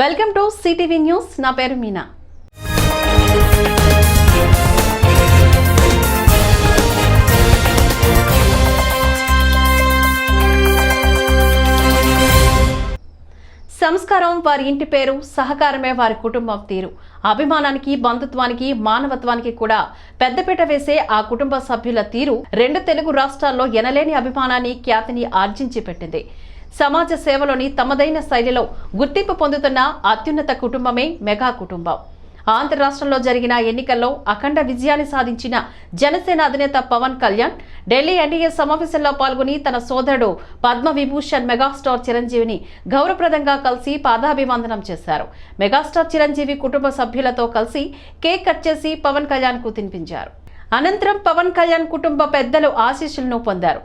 Welcome to CTV news. నా పేరు మీనా. సంస్కారం వారి ఇంటి పేరు సహకారమే వారి కుటుంబం తీరు. అభిమానానికి బంధుత్వానికి మానవత్వానికి కూడా పెద్దపీట వేసే ఆ కుటుంబ సభ్యుల తీరు రెండు తెలుగు రాష్ట్రాల్లో ఎనలేని అభిమానాన్ని ఖ్యాతిని ఆర్జించి పెట్టింది సమాజ సేవలోని తమదైన శైలిలో గుర్తింపు పొందుతున్న అత్యున్నత కుటుంబమే మెగా కుటుంబం. ఆంధ్ర రాష్ట్రంలో జరిగిన ఎన్నికల్లో అఖండ విజయాన్ని సాధించిన జనసేన అధినేత పవన్ కళ్యాణ్ ఢిల్లీ ఎన్డీఏ సమావేశంలో పాల్గొని తన సోదరుడు పద్మ విభూషణ్ మెగాస్టార్ చిరంజీవిని గౌరవప్రదంగా కలిసి పాదాభివందనం చేశారు. మెగాస్టార్ చిరంజీవి కుటుంబ సభ్యులతో కలిసి కేక్ కట్ చేసి పవన్ కళ్యాణ్కు తినిపించారు. అనంతరం పవన్ కళ్యాణ్ కుటుంబ పెద్దలు ఆశీస్సులను పొందారు.